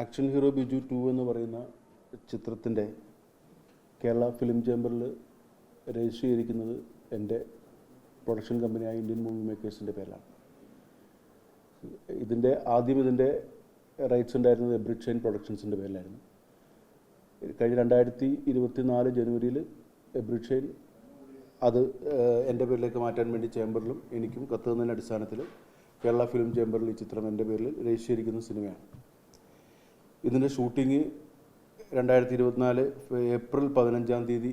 Action hero Biju to എന്ന് പറയുന്ന ചിത്രത്തിന്റെ കേരള ഫിലിം ചേംബറിൽ രജിസ്റ്റർ ചെയ്തിരിക്കുന്നത് എന്റെ പ്രൊഡക്ഷൻ കമ്പനിയായ ഇന്ത്യൻ മൂവി മേക്കേഴ്സിന്റെ പേരിലാണ്. ഇതിന്റെ ആദ്യം ഇതിന്റെ റൈറ്റ്സ് ഉണ്ടായിരുന്നത് എബ്രിഡ് ഷൈൻ പ്രൊഡക്ഷൻസിന്റെ പേരിലായിരുന്നു. കഴിഞ്ഞ രണ്ടായിരത്തി ഇരുപത്തി നാല് ജനുവരിയിൽ എബ്രിഡ് ഷൈൻ അത് എന്റെ പേരിലേക്ക് മാറ്റാൻ വേണ്ടി ചേംബറിലും എനിക്കും കത്ത് തന്നതിന്റെ അടിസ്ഥാനത്തിൽ കേരള ഫിലിം ചേംബറിൽ ഈ ചിത്രം എന്റെ പേരിൽ രജിസ്റ്റർ ചെയ്തിരിക്കുന്ന സിനിമയാണ്. ഇതിന്റെ ഷൂട്ടിംഗ് രണ്ടായിരത്തി ഇരുപത്തിനാല് ഏപ്രിൽ പതിനഞ്ചാം തീയതി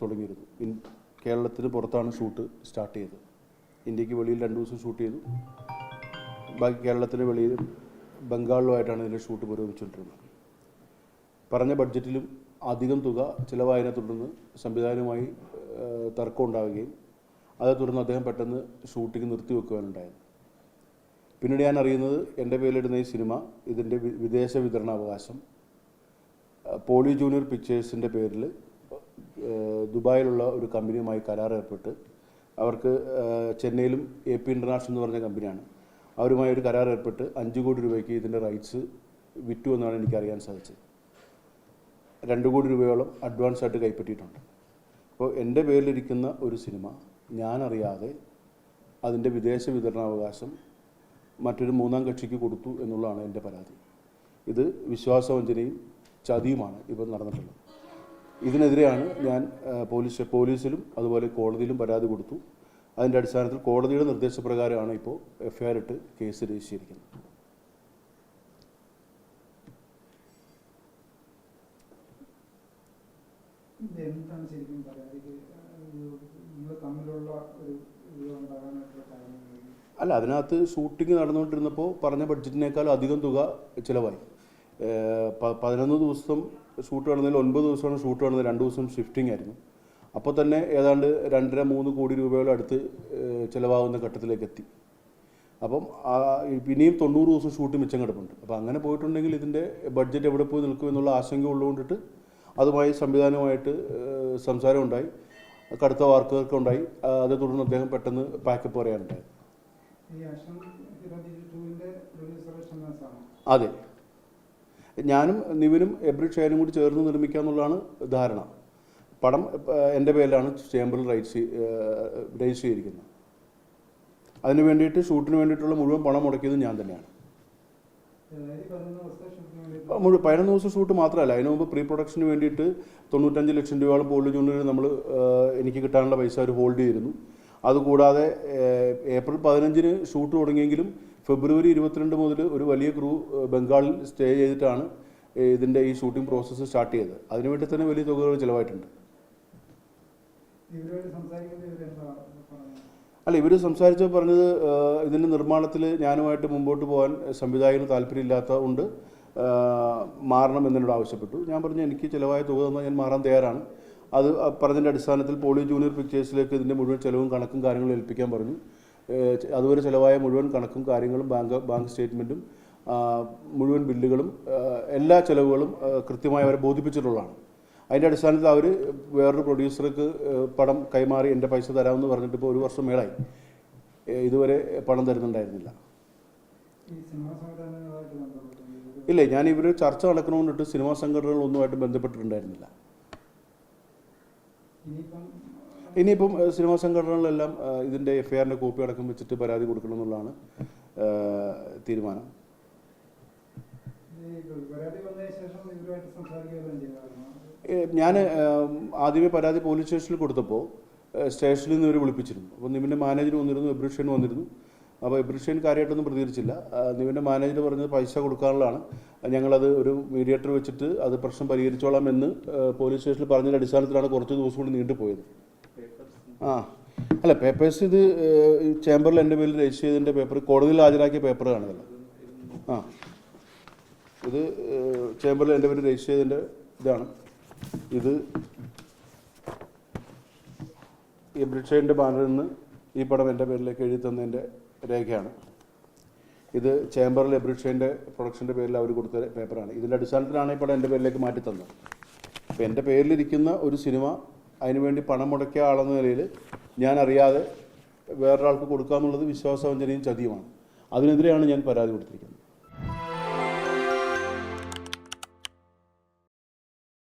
തുടങ്ങിയിരുന്നു. ഇൻ കേരളത്തിന് പുറത്താണ് ഷൂട്ട് സ്റ്റാർട്ട് ചെയ്തത്. ഇന്ത്യയ്ക്ക് വെളിയിൽ രണ്ട് ദിവസം ഷൂട്ട് ചെയ്തു. ബാക്കി കേരളത്തിന് വെളിയിലും ബംഗാളിലുമായിട്ടാണ് ഇതിന്റെ ഷൂട്ട് പുരോഗമിച്ചുകൊണ്ടിരുന്നത്. പറഞ്ഞ ബഡ്ജറ്റിലും അധികം തുക ചിലവായതിനെ തുടർന്ന് സംവിധാനവുമായി തർക്കം ഉണ്ടാവുകയും അതേ തുടർന്ന് അദ്ദേഹം പെട്ടെന്ന് ഷൂട്ടിംഗ് നിർത്തിവെക്കുവാനുണ്ടായത് പിന്നീട് ഞാൻ അറിയുന്നത് എന്റെ പേരിലിടുന്ന ഈ സിനിമ ഇതിന്റെ വിദേശ വിതരണാവകാശം പോളി ജൂനിയർ പിക്ചേഴ്സിന്റെ പേരിൽ ദുബായിലുള്ള ഒരു കമ്പനിയുമായി കരാർ ഏർപ്പെട്ട് അവർക്ക് ചെന്നൈയിലും എ പി ഇന്റർനാഷണൽ എന്ന് പറഞ്ഞ കമ്പനിയാണ് അവരുമായി ഒരു കരാർ ഏർപ്പെട്ട് അഞ്ച് കോടി രൂപയ്ക്ക് ഇതിന്റെ റൈറ്റ്സ് വിറ്റു എന്നാണ് എനിക്ക് അറിയാൻ സാധിച്ചത്. രണ്ട് കോടി രൂപയോളം അഡ്വാൻസ് ആയിട്ട് കൈപ്പറ്റിയിട്ടുണ്ട്. അപ്പോൾ എന്റെ പേരിലിരിക്കുന്ന ഒരു സിനിമ ഞാനറിയാതെ അതിന്റെ വിദേശ വിതരണാവകാശം മറ്റൊരു മൂന്നാം കക്ഷിക്ക് കൊടുത്തു എന്നുള്ളതാണ് എന്റെ പരാതി. ഇത് വിശ്വാസവഞ്ചനയും ചതിയുമാണ് ഇപ്പോൾ നടന്നിട്ടുള്ളത്. ഇതിനെതിരെയാണ് ഞാൻ പോലീസ് പോലീസിലും അതുപോലെ കോടതിയിലും പരാതി കൊടുത്തു. അതിന്റെ അടിസ്ഥാനത്തിൽ കോടതിയുടെ നിർദ്ദേശപ്രകാരമാണ് ഇപ്പോൾ എഫ് ഐ ആർ ഇട്ട് കേസ് രജിസ്റ്റർ ശരിക്കും പരാതിക്ക് തമ്മിലുള്ള ഒരു അല്ല അതിനകത്ത് ഷൂട്ടിംഗ് നടന്നുകൊണ്ടിരുന്നപ്പോൾ പറഞ്ഞ ബഡ്ജറ്റിനേക്കാൾ അധികം തുക ചിലവായി. പതിനൊന്ന് ദിവസം ഷൂട്ട് നടന്നതിൽ ഒൻപത് ദിവസമാണ് ഷൂട്ട് നടന്നത് രണ്ട് ദിവസം ഷിഫ്റ്റിംഗ് ആയിരുന്നു. അപ്പോൾ തന്നെ ഏതാണ്ട് രണ്ടര മൂന്ന് കോടി രൂപയോളം അടുത്ത് ചിലവാകുന്ന ഘട്ടത്തിലേക്ക് എത്തി. അപ്പം ഇനിയും തൊണ്ണൂറ് ദിവസം ഷൂട്ട് മിച്ചം കിടപ്പുണ്ട്. അപ്പോൾ അങ്ങനെ പോയിട്ടുണ്ടെങ്കിൽ ഇതിന്റെ ബഡ്ജറ്റ് എവിടെ പോയി നിൽക്കും എന്നുള്ള ആശങ്ക ഉള്ളതുകൊണ്ടിട്ട് അതുമായി സംവിധാനവുമായിട്ട് സംസാരമുണ്ടായി. കടുത്ത വാർക്കുകൾക്ക് ഉണ്ടായി. അതേ തുടർന്ന് അദ്ദേഹം പെട്ടെന്ന് പാക്കപ്പ് പറയാനുണ്ടായി. അതെ. ഞാനും നിവിനും എബ്രി ഷൈനും കൂടി ചേർന്ന് നിർമ്മിക്കുക എന്നുള്ളതാണ് ധാരണ. പടം എന്റെ പേരിലാണ് ചേംബറിൽ റൈറ്റ്സ് രജിസ്റ്റർ ചെയ്തിരിക്കുന്നത്. അതിന് വേണ്ടിയിട്ട് ഷൂട്ടിന് വേണ്ടിയിട്ടുള്ള മുഴുവൻ പണം മുടക്കിയത് ഞാൻ തന്നെയാണ്. മുഴുവൻ പതിനൊന്ന് ദിവസം ഷൂട്ട് മാത്രമല്ല അതിനു മുമ്പ് പ്രീ പ്രൊഡക്ഷന് വേണ്ടിയിട്ട് തൊണ്ണൂറ്റഞ്ച് ലക്ഷം രൂപയോളം പോളി ജൂണിയർ നമ്മൾ എനിക്ക് കിട്ടാനുള്ള പൈസ അവർ ഹോൾഡ് ചെയ്തിരുന്നു. അതുകൂടാതെ ഏപ്രിൽ പതിനഞ്ചിന് ഷൂട്ട് തുടങ്ങിയെങ്കിലും ഫെബ്രുവരി ഇരുപത്തിരണ്ട് മുതൽ ഒരു വലിയ ക്രൂ ബംഗാളിൽ സ്റ്റേ ചെയ്തിട്ടാണ് ഇതിന്റെ ഈ ഷൂട്ടിംഗ് പ്രോസസ്സ് സ്റ്റാർട്ട് ചെയ്തത്. അതിനുവേണ്ടി തന്നെ വലിയ തുകകൾ ചിലവായിട്ടുണ്ട്. അല്ല ഇവർ സംസാരിച്ചപ്പോൾ പറഞ്ഞത് ഇതിന്റെ നിർമ്മാണത്തിൽ ഞാനുമായിട്ട് മുമ്പോട്ട് പോകാൻ സംവിധായകന് താല്പര്യമില്ലാത്ത കൊണ്ട് മാറണം എന്നോട് ആവശ്യപ്പെട്ടു. ഞാൻ പറഞ്ഞു എനിക്ക് ചിലവായ തുക തന്നാൽ ഞാൻ മാറാൻ തയ്യാറാണ്. അത് പറഞ്ഞതിന്റെ അടിസ്ഥാനത്തിൽ പോളിയോ ജൂനിയർ പിക്ചേഴ്സിലേക്ക് ഇതിന്റെ മുഴുവൻ ചിലവും കണക്കും കാര്യങ്ങളും ഏൽപ്പിക്കാൻ പറഞ്ഞു. അതുവരെ ചിലവായ മുഴുവൻ കണക്കും കാര്യങ്ങളും ബാങ്ക് ബാങ്ക് സ്റ്റേറ്റ്മെന്റും മുഴുവൻ ബില്ലുകളും എല്ലാ ചിലവുകളും കൃത്യമായി അവരെ ബോധിപ്പിച്ചിട്ടുള്ളതാണ്. അതിന്റെ അടിസ്ഥാനത്തിൽ അവർ വേറൊരു പ്രൊഡ്യൂസർക്ക് പണം കൈമാറി എന്റെ പൈസ തരാമെന്ന് പറഞ്ഞിട്ട് ഇപ്പോൾ ഒരു വർഷം മേളായി ഇതുവരെ പണം തരുന്നുണ്ടായിരുന്നില്ല. ഇല്ല ഞാൻ ഇവർ ചർച്ച നടക്കണമെന്നിട്ട് സിനിമാ സംഘടനകളൊന്നുമായിട്ട് ബന്ധപ്പെട്ടിട്ടുണ്ടായിരുന്നില്ല. ഇനിയിപ്പം സിനിമാ സംഘടനകളെല്ലാം ഇതിന്റെ എഫ് ഐ ആറിന്റെ കോപ്പി അടക്കം വെച്ചിട്ട് പരാതി കൊടുക്കണം എന്നുള്ളതാണ് തീരുമാനം. ഞാൻ ആദ്യമേ പരാതി പോലീസ് സ്റ്റേഷനിൽ കൊടുത്തപ്പോൾ സ്റ്റേഷനിൽ നിന്ന് ഇവർ വിളിപ്പിച്ചിരുന്നു. അപ്പോൾ നിമിന്റെ മാനേജർ വന്നിരുന്നു എബ്രിഷൻ വന്നിരുന്നു. അപ്പോൾ എബ്രിഷ്യൻ കാര്യമായിട്ടൊന്നും പ്രതികരിച്ചില്ല. നിവിന്റെ മാനേജർ പറഞ്ഞത് പൈസ കൊടുക്കാനുള്ളതാണ്. ഞങ്ങളത് ഒരു മീഡിയേറ്റർ വെച്ചിട്ട് അത് പ്രശ്നം പരിഹരിച്ചോളാം എന്ന് പോലീസ് സ്റ്റേഷനിൽ പറഞ്ഞതിന്റെ അടിസ്ഥാനത്തിലാണ് കുറച്ച് ദിവസം കൂടി നീണ്ടുപോയത്. ആ അല്ല പേപ്പേഴ്സ് ഇത് ചേംബറിൽ എന്റെ പേരിൽ രജിസ്റ്റർ ചെയ്തതിന്റെ പേപ്പർ കോടതിയിൽ ഹാജരാക്കിയ പേപ്പറാണ് ആ ഇത് ചേംബറിൽ എന്റെ പേരിൽ രജിസ്റ്റർ ചെയ്തതിന്റെ ഇതാണ്. ഇത് ഈ ബ്രിഡ്ഷൈന്റെ ബാനറിൽ നിന്ന് ഈ പടം എന്റെ പേരിലേക്ക് എഴുതി തന്നതിന്റെ രേഖയാണ്. ഇത് ചേംബറിൽ എബ്രിഡ്ഷൈന്റെ പ്രൊഡക്ഷന്റെ പേരിൽ അവർ കൊടുത്ത പേപ്പറാണ്. ഇതിന്റെ അടിസ്ഥാനത്തിലാണ് ഇപ്പോൾ എന്റെ പേരിലേക്ക് മാറ്റി തന്നത്. അപ്പോൾ എന്റെ പേരിലിരിക്കുന്ന ഒരു സിനിമ അതിനുവേണ്ടി പണം മുടക്കിയ ആളെന്ന നിലയിൽ ഞാൻ അറിയാതെ വേറൊരാൾക്ക് കൊടുക്കാമെന്നുള്ളത് വിശ്വാസവഞ്ചനയും ചതിയുമാണ്. അതിനെതിരെയാണ് ഞാൻ പരാതി കൊടുത്തിരിക്കുന്നത്.